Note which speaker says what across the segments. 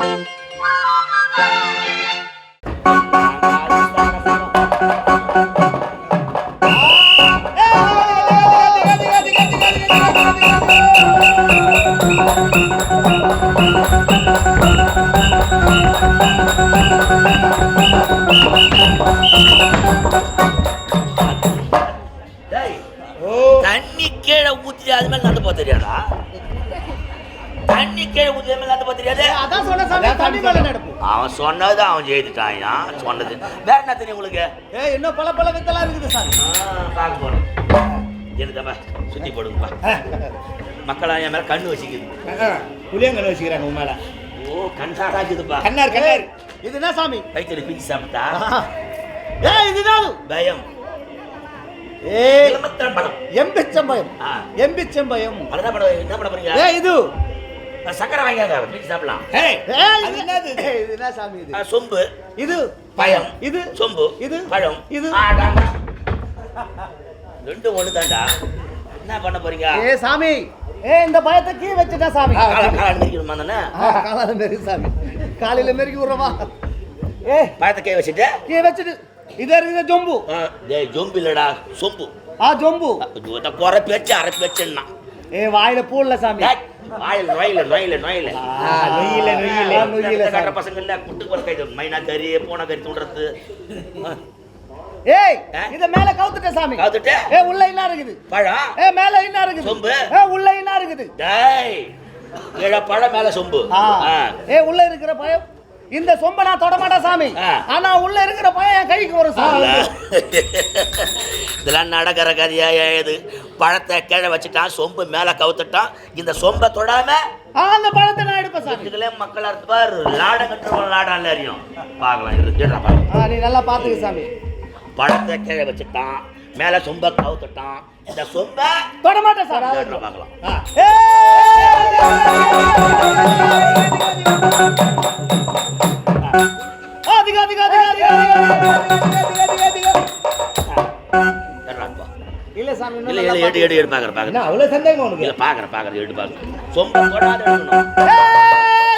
Speaker 1: டேய், மேல நடந்து போக தெரியாது?
Speaker 2: அதான் சொன்ன சாமி தண்ணி மேல நடப்பு
Speaker 1: அவன் சொன்னது அவன் ஜெயித்துட்டாயா சொன்னது. வேற என்ன தெரியும் உங்களுக்கு?
Speaker 2: ஏய் இன்னும் பல பல வித்தெல்லாம் இருக்குது
Speaker 1: ஆ, பார்க்க போறோம் எனதப்பா சுத்தி போடுங்கப்பா. மக்களா என் மேல கண்ணு வச்சுக்குது
Speaker 3: புளியங்கன்னு வச்சுக்கிறாங்க உன் மேல.
Speaker 1: ஓ கண்ணாடா இருக்குதுப்பா.
Speaker 3: கண்ணார் கண்ணார்.
Speaker 2: இது என்ன சாமி?
Speaker 1: கைத்தறி பிச்சு சாப்பிட்டா?
Speaker 2: ஏய் இதுதான்
Speaker 1: பயம். படம்.
Speaker 2: எம்பிச்சம்பயம். எம்பிச்சம்பயம்.
Speaker 1: என்ன பண்ண போறீங்க
Speaker 2: ஏய் இது
Speaker 1: சக்கரை வாங்கியாங்க பிச்சு சாப்பிடலாம்.
Speaker 3: என்னது? இது?
Speaker 2: என்ன சாமி இது?
Speaker 1: சொம்பு.
Speaker 2: இது
Speaker 1: பயம்
Speaker 2: இது
Speaker 1: சொம்பு.
Speaker 2: இது
Speaker 1: பழம்.
Speaker 2: இது.
Speaker 1: ரெண்டும் ஒண்ணு தான்டா என்ன பண்ண போறீங்க?
Speaker 2: ஏய் சாமி! ஏய் இந்த பயத்தை கீ வச்சுட்டா சாமி.
Speaker 1: கால கால அனுமதிக்கணுமா தானே?
Speaker 2: காலால மெரி சாமி. காலையில மெருக்கி விடுறமா ஏய்
Speaker 1: பயத்தை கை வச்சுட்டு?
Speaker 2: கீ வச்சுட்டு. இது இருக்குது ஜொம்பு
Speaker 1: டேய் ஜொம்பு இல்லடா சொம்பு.
Speaker 2: ஆ ஜொம்பு
Speaker 1: இந்த குறை பேச்சு அரை பேச்சுன்னா
Speaker 2: ஏய் வாயில பூல்ல சாமி.
Speaker 1: வாயில நோயில கட்ட. பசங்க இல்ல குட்டு குறை கை மைனா கறி பூனை கறி தூண்டுறது.
Speaker 2: ஏய்? இத மேல கவுத்துட்ட சாமி.
Speaker 1: காத்துட்டு
Speaker 2: ஏய் உள்ள என்ன இருக்குது?
Speaker 1: பழம்?
Speaker 2: ஏய் மேல என்ன இருக்குது?
Speaker 1: சொம்பு.
Speaker 2: ஏய் உள்ள என்ன இருக்குது?
Speaker 1: டேய் கீழே பழம் மேல சொம்பு.
Speaker 2: ஏய் உள்ள இருக்கிற பயம் இந்த சொம்ப நான் தொட மாட்டேன் சாமி. ஆனா உள்ள இருக்கிற பயம் என் கைக்கு வரும் சாமி.
Speaker 1: இதெல்லாம் நடக்கிற கதையா இது? பழத்தை கீழே வச்சுட்டான் சொம்பு மேல கவுத்துட்டான். இந்த சொம்பை தொடாம
Speaker 2: அந்த பழத்தை நான் எடுப்பேன் சாமி.
Speaker 1: இதுல மக்கள் அறுத்து பாரு லாடம் கட்டுறவங்க லாடம் அறியும். பார்க்கலாம்.
Speaker 2: ஆ, நீ நல்லா பாத்துக்க சாமி.
Speaker 1: பழத்தை கீழே வச்சுட்டான். மேல சொம்பை கவுத்துட்டான். இந்த சொம்பை
Speaker 2: தொட மாட்டேன் சார்
Speaker 1: பார்க்கலாம்.
Speaker 2: இல்ல சாமி
Speaker 1: இல்ல இல்ல எடு எடு எடு பாக்குற பாக்குற
Speaker 3: அவ்வளவு சந்தேகம்
Speaker 1: இல்ல பாக்குற பாக்குற எடு பாக்குற சொம்பு தொடாத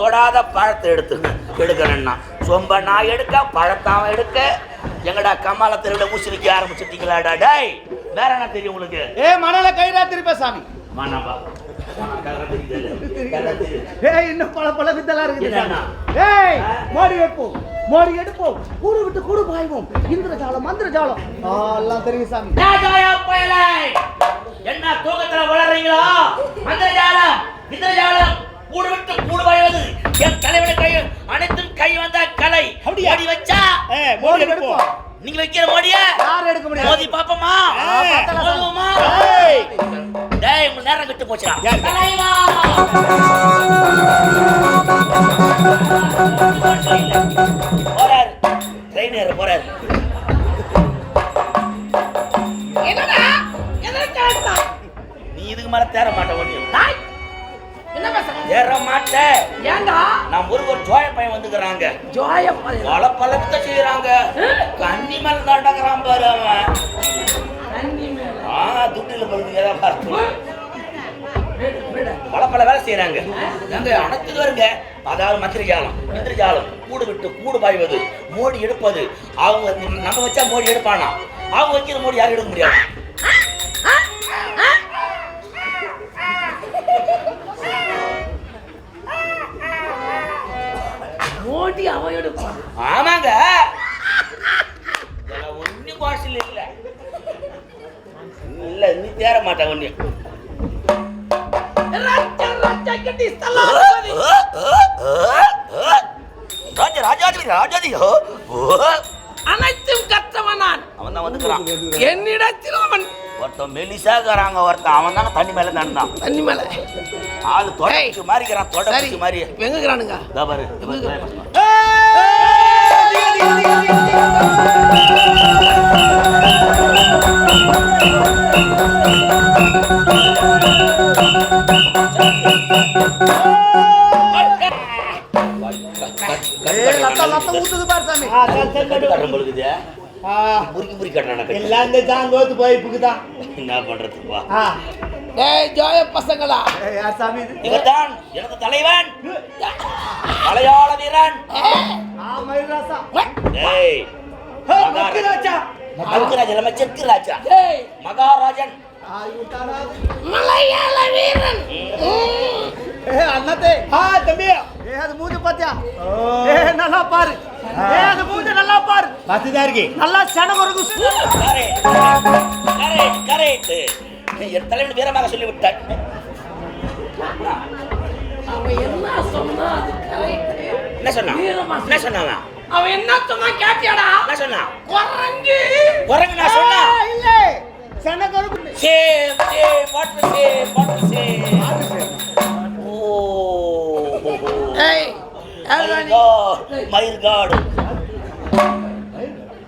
Speaker 1: தொடாத பழத்தை எடுத்து எடுக்கிறேன்னா சொம்ப நான் எடுக்க பழத்தை அவன் எடுக்க. எங்கடா கமால தெருவில் ஊசி வைக்க ஆரம்பிச்சிட்டீங்களாடா டேய். வேற என்ன தெரியும் உங்களுக்கு?
Speaker 2: ஏ மணல கயிறா திருப்ப சாமி.
Speaker 1: மானாபா
Speaker 2: ஏய் இன்னும் பல பல வித்தெல்லாம் இருக்குது. ஏய் மோடி வைப்போம் மோடி எடுப்போம். கூடு விட்டு கூடு பாய்வோம். இந்திரஜாலம் மந்திரஜாலம். எல்லாம் தெரியும் சாமி.
Speaker 1: என்ன தூக்கத்துல வளர்றீங்களோ அந்த ஜாலம் இந்த ஜாலம் கூடு விட்டு கூடு வாழ்வது என் தலைவன கை அனைத்தும் கை வந்த கலை? மோடி வச்சா?
Speaker 3: மோடி எடுப்போம்.
Speaker 1: நீங்க வைக்கிற மோடிய?
Speaker 2: யார் எடுக்க முடியாது
Speaker 1: மோதி பாப்போமா. டேய் உங்க நேரம் விட்டு போச்சுடா? தலைவா! போறாரு. ட்ரெயினர் போறாரு.
Speaker 4: என்னடா? எதற்கு அழுத்தா?
Speaker 1: நீ இதுக்கு மேல தேற மாட்ட ஒண்ணு
Speaker 4: என்ன பேசுற?
Speaker 1: ஏற மாட்ட.
Speaker 4: ஏன்டா
Speaker 1: நான் ஒரு ஒரு ஜோய பையன் வந்துக்கிறாங்க.
Speaker 4: ஜோய.
Speaker 1: பல பல வித்த செய்யறாங்க கண்ணி மேல தாண்டக்கிறான் பாரு அவன்.
Speaker 4: தண்ணி மேல.
Speaker 1: ஆ துட்டில பழுது ஏதாவது பார்த்து
Speaker 4: விடு, விடு.
Speaker 1: பல பல வேலை செய்யறாங்க நாங்க அனைத்து வருங்க அதாவது மந்திரஜாலம் இந்திரஜாலம் கூடு விட்டு கூடு பாய்வது மோடி எடுப்பது. அவங்க நம்ம வச்சா மோடி எடுப்பானா? அவங்க வைக்கிற மோடி யாரும் எடுக்க முடியாது. ஆமாங்க. ஒண்ணும் பாஷையில் இல்ல. இல்ல நீ தேர மாட்டேன் ராஜாதி
Speaker 4: அனைத்தும் கற்றவன் நான்.
Speaker 1: அவன் தான் வந்துக்கிறான்.
Speaker 4: என்னிடத்தில் அவன்.
Speaker 1: ஒருத்தன் மெலிசாக்குறாங்க ஒருத்தன் அவன் தானே தண்ணி மேல நடந்தான்
Speaker 4: தண்ணி மேல.
Speaker 1: ஆளு தொடச்சு மாறிக்கிறான்
Speaker 4: சரி.
Speaker 1: தொடச்சு மாதிரி
Speaker 4: எங்கிறானுங்க
Speaker 1: பாரு.
Speaker 2: ஆ,
Speaker 1: முறுக்கி முறுக்கி கட்டுறான கட்டு.
Speaker 2: எல்லாம் இந்த ஜாங்கோத்து போய்ப்புக்கு தான்
Speaker 1: என்ன பண்றதுப்பா.
Speaker 4: டேய் ஜோய பசங்களா?
Speaker 2: ஏய், சாமி இது?
Speaker 1: இவர்தான் எனது தலைவன். மலையாள வீரன். ஏய். மகராஜன் இல்லாம செக்கு ராஜா.
Speaker 4: டேய்
Speaker 1: மகாராஜன்?
Speaker 4: மலையாள வீரன்.
Speaker 2: அண்ணாத்தே. ஆ, தம்பி. ஏய், அது மூஞ்சி பாத்தியா? ஏய், நல்லா பாரு. ஏய், அது மூஞ்சி நல்லா பாரு. பாத்துதான் இருக்கு. நல்லா சனம் இருக்கு
Speaker 1: கரெக்ட் கரெக்ட் கரெக்ட் என் தலைவன் வீரமாக சொல்லிவிட்டான்
Speaker 5: அவன் என்ன சொன்னா அது correct.
Speaker 1: என்ன சொன்னான் என்ன சொன்னான் அவன்?
Speaker 5: அவன் என்ன சொன்னா கேட்டியாடா?
Speaker 1: என்ன சொன்னான்
Speaker 5: குரங்கு.
Speaker 1: குரங்கு நான் சொன்னா
Speaker 2: இல்ல. சனம் இருக்கு
Speaker 1: same same what same what same oh
Speaker 4: hey
Speaker 1: my god my god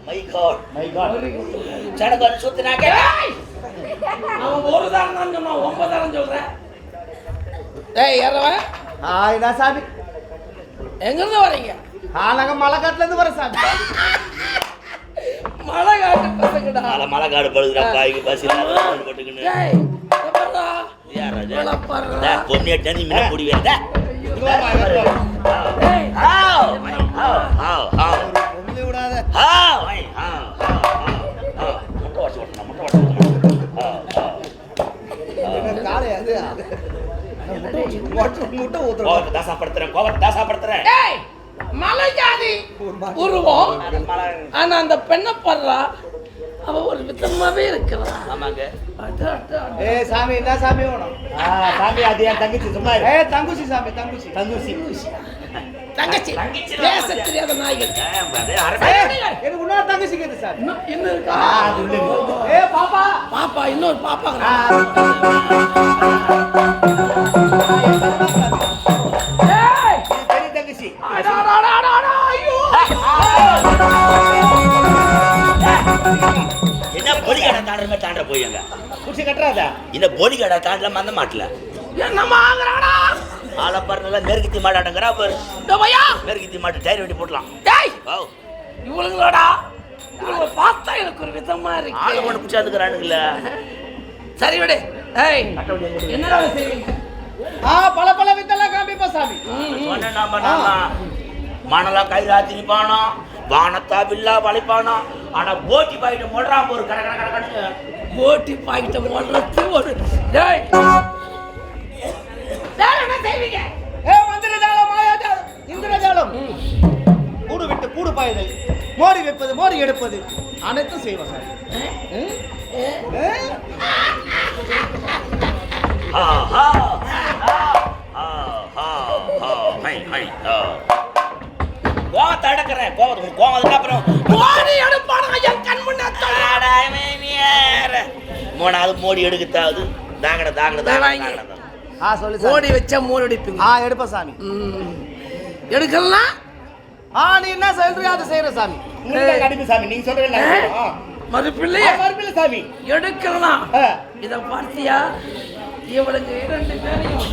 Speaker 1: my god
Speaker 2: my god
Speaker 1: Sanakan சுத்தினாக்க!
Speaker 5: அவன் ஒரு தரம் தான் சொன்னான் சொல்றேன்.
Speaker 2: சாமி.
Speaker 4: வரீங்க?
Speaker 2: வர சாமி.
Speaker 4: மலை காட்டு பசங்கடா
Speaker 1: மலை மலை காடு படுதுடா பாய்க்கு பஸ்ஸில் போட்டுக்கின்னு. யார் அது
Speaker 4: இவளை பாருடா.
Speaker 1: டேய், பொண்ணு தண்ணி மீன முடி வேண்டா
Speaker 2: இங்க வா, இங்க வா.
Speaker 4: டேய்
Speaker 1: ஹாவ் ஹாவ் ஹாவ் ஹாவ்
Speaker 2: ஒண்ணுமே விடாத
Speaker 1: ஹாவ் ஹாவ் ஹாவ் முட்டை
Speaker 2: அது அது. ஊத்துறோம்
Speaker 1: கோவத்தை தாசாப்படுத்துறேன்
Speaker 4: மலை உருவம். ஆனா அந்த பெண்ணை பாடுறா அவ ஒரு விதமாவே இருக்கிறா.
Speaker 1: ஆமாங்க.
Speaker 2: ஏய் சாமி என்ன சாமி வேணும்? சாமி அது என் தங்கச்சி சும்மா. ஏய் தங்குச்சி சாமி தங்குச்சி. தங்குச்சி.
Speaker 4: தங்கச்சி.
Speaker 1: தங்கச்சி.
Speaker 4: பேச தெரியாத நாய்கள்.
Speaker 2: எனக்கு இன்னொரு தங்கச்சி கேது சார்.
Speaker 4: இன்னும் இன்னும் இருக்கா.
Speaker 2: ஏய் பாப்பா.
Speaker 4: பாப்பா இன்னொரு பாப்பா.
Speaker 1: இந்த பொலி கடை தாண்டல மந்த மாட்டல.
Speaker 4: என்னம்மா ஆகுறாடா
Speaker 1: ஆலப்பர் நல்லா மெருகுத்தி மாட்டாடுங்கிறா பாரு.
Speaker 4: இந்த பையா?
Speaker 1: மெருகுத்தி மாட்டு டயர் வெட்டி போடலாம்.
Speaker 4: டேய்!
Speaker 1: ஓ
Speaker 4: இவளுங்களோடா? இவளுங்க பார்த்தா எனக்கு ஒரு விதமா
Speaker 1: ஆளு
Speaker 4: இருக்கு
Speaker 1: கொண்டு பிடிச்சாதுக்கிறானுங்கள
Speaker 4: சரி விடு. ஏய் என்னடா செய்வீங்க
Speaker 2: ஆ பல பல வித்தெல்லாம் காமிப்பா சாமி.
Speaker 1: சொன்ன நாம நாம. மணலா கைராத்தி நிப்பானோ வானத்தா வில்லா வளைப்பானோ? ஆனா போட்டி பாயிட்டு மொடுறான் ஒரு கட கட கட கடன்னு
Speaker 4: போட்டி பாக்கிட்ட ஓடுறது ஒரு டேய் வேற என்ன செய்வீங்க
Speaker 2: ஏ மந்திரஜாலம் மாயாஜாலம் இந்திரஜாலம் கூடு விட்டு கூடு பாயுதல் மோடி வைப்பது மோடி எடுப்பது அனைத்தும் செய்வோம் சார் ம்? ஏ?
Speaker 1: ஆ, ஆ, ஆ, ஆ, ஆ, ஆ, ஹை, ஹை, ஆ. கோவத்தை அடக்குறேன் கோவத்தை கோவம் அதுக்கு அப்புறம்
Speaker 4: போடி எடுப்பானா என் கண் முன்னாடி.
Speaker 1: மூணாவது மோடி எடுக்கத்தாவது. தாங்கட தாங்கட தாங்கட
Speaker 2: ஆ சொல்லு சாமி.
Speaker 4: ஓடி வச்சா மோடி அடிப்பீங்க
Speaker 2: ஆ எடுப்பா சாமி.
Speaker 4: எடுக்கலாம்.
Speaker 2: ஆ நீ என்ன சொல்றியோ அதை செய்யற சாமி. அடிப்பு சாமி. நீங்க சொல்றீங்க
Speaker 4: மறுப்பிள்ளைய
Speaker 2: மறுப்பில்லை சாமி.
Speaker 4: எடுக்கலாம். இத பார்த்தியா? இவளுக்கு இரண்டு பேரையும்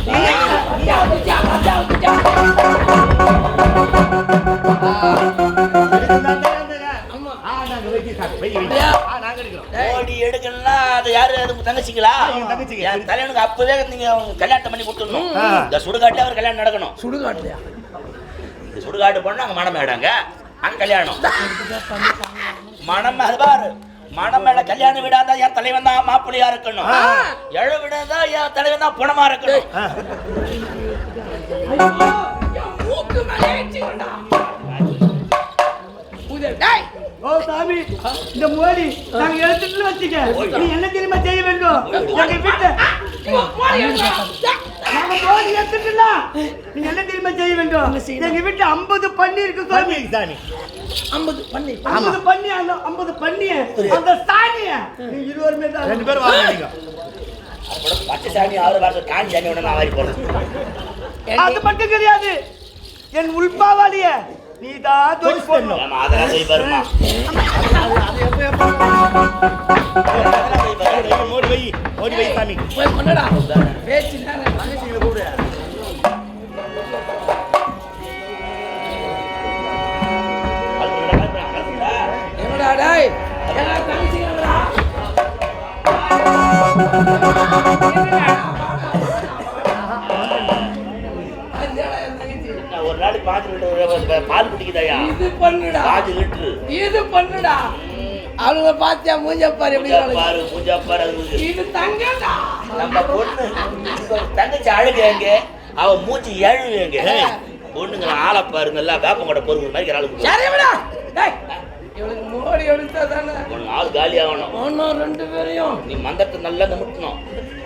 Speaker 2: என்
Speaker 1: தலைவனுக்கு அப்பவே நீங்க கல்யாணம் பண்ணி கொடுத்துடணும். இந்த சுடுகாட்டுல அவர் கல்யாணம் நடக்கணும்.
Speaker 4: சுடுகாட்டுலையா?
Speaker 1: இந்த சுடுகாட்டு பொண்ணு அங்க மனம் மேடாங்க? அங்க கல்யாணம். மனம் அது பாரு. மனம் மேல கல்யாணம் விடாதா என் தலைவன் தான் மாப்பிள்ளையா இருக்கணும். எழ விடாதா என் தலைவன் தான் புணமா இருக்கணும்.
Speaker 2: ஓ சாமி. இந்த மோடி நாங்க எடுத்துட்டு வச்சுக்க. நீ என்ன தெரியுமா செய்ய வேண்டும்? எங்க வீட்டை
Speaker 4: மோடி
Speaker 2: எடுத்துட்டுலாம் நீங்க என்ன தெரியுமா செய்ய வேண்டும்? எங்க வீட்டுல 50 பண்ணி இருக்கு சாமி.
Speaker 3: சாமி.
Speaker 4: ஐம்பது பண்ணி.
Speaker 2: ஐம்பது பண்ணி அந்த ஐம்பது பண்ணி அந்த சாணிய நீங்க இருவருமே தான்
Speaker 3: ரெண்டு பேரும் வாங்க
Speaker 1: பச்சை சாமி ஆறு வருஷம் காஞ்சி சாமி ஒன்று நான் வாரி போடுறேன்.
Speaker 2: அது மட்டும் கிடையாது. என் உள்பாவாளிய நீ தான் தோச்சு போடணும்
Speaker 1: ஆமா அதெல்லாம் போய் பாருமா
Speaker 3: ஓடி வை ஓடி வை சாமி.
Speaker 4: போய் பண்ணடா பேச்சு நேரம் என்னடா டேய்? என்ன தங்கச்சிங்களா?
Speaker 1: நாளைக்கு பாஞ்சு லிட்டர் பால் குடிக்குதாயா?
Speaker 4: இது பண்ணுடா.
Speaker 1: பாஞ்சு லிட்டரு.
Speaker 4: இது பண்ணுடா. அவளுங்க பாத்தியா மூஞ்ச பாரு எப்படி.
Speaker 1: பாரு பூஜா பாரு அது
Speaker 4: இது தங்கடா
Speaker 1: நம்ம பொண்ணு தங்கச்சி அழுகு எங்க அவ மூச்சு எழுவு எங்க பொண்ணுங்க ஆளை பாருங்க எல்லாம் வேப்பங்கொடை பொருள் மாதிரி ஆளு
Speaker 4: சரி விடா டேய் இவளுக்கு மோடி எடுத்தா தானே?
Speaker 1: உனக்கு ஆள் காலி ஆகணும்.
Speaker 4: ரெண்டு பேரையும்.
Speaker 1: நீ மந்தத்தை நல்லா நிமிட்டணும்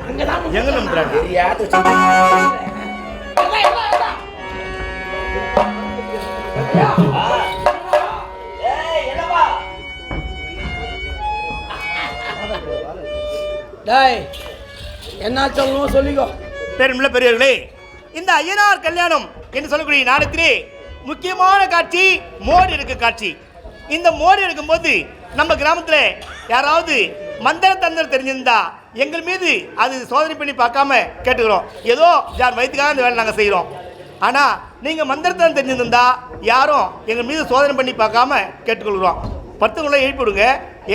Speaker 4: அங்கதான்
Speaker 3: எங்க நம்புறாங்க
Speaker 1: தெரியாத.
Speaker 4: டேய் என்ன சொல்லணும் சொல்லிக்கோ.
Speaker 3: பெருமில்ல பெரியவர்களே இந்த ஐயனார் கல்யாணம் என்று சொல்லக்கூடிய நாடகத்திலே முக்கியமான காட்சி மோடி எடுக்க காட்சி. இந்த மோடி எடுக்கும்போது நம்ம கிராமத்தில் யாராவது மந்திர தந்திரம் தெரிஞ்சிருந்தா எங்கள் மீது அது சோதனை பண்ணி பார்க்காம கேட்டுக்கிறோம். ஏதோ யார் வயிற்றுக்காக இந்த வேலை நாங்கள் செய்கிறோம். ஆனால் நீங்கள் மந்திரத்தான் தெரிஞ்சிருந்தா யாரும் எங்கள் மீது சோதனை பண்ணி பார்க்காம கேட்டுக்கொள்கிறோம் பத்துக்குள்ளே எழுப்பி விடுங்க.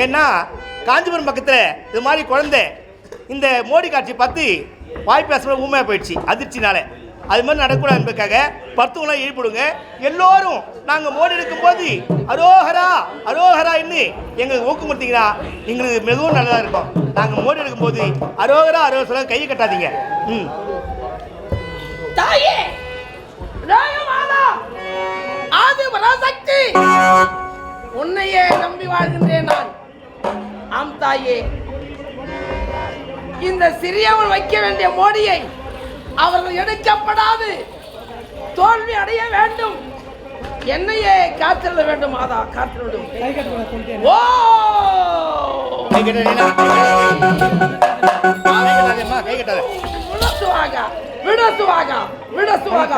Speaker 3: ஏன்னா காஞ்சிபுரம் பக்கத்தில் இது மாதிரி குழந்தை இந்த மோடி காட்சி பார்த்து வாய் பேசுகிற ஊமையாக போயிடுச்சு அதிர்ச்சினால. அது மாதிரி நடக்கூடாது என்பதுக்காக பத்துவங்களாம் ஈடுபடுங்க எல்லோரும் நாங்கள் மோடி எடுக்கும்போது அரோஹரா அரோஹரா என்று எங்களுக்கு ஊக்கம் எங்களுக்கு மிகவும் நல்லதாக இருக்கும். நாங்கள் மோடி எடுக்கும்போது அரோகரா அரோகரா கையை கட்டாதீங்க. ம்.
Speaker 4: தாயே! ஆதி பராசக்தி உன்னையே நம்பி வாழ்கின்றேன் நான். ஆம் தாயே. இந்த சிறியவன் வைக்க வேண்டிய மோடியை அவர்கள் எடுக்கப்படாது. தோல்வி அடைய வேண்டும். என்னையே காத்திருட வேண்டும் மாதா காத்திருடும் ஓ! விடசுவாக விடசுவாக விடசுவாக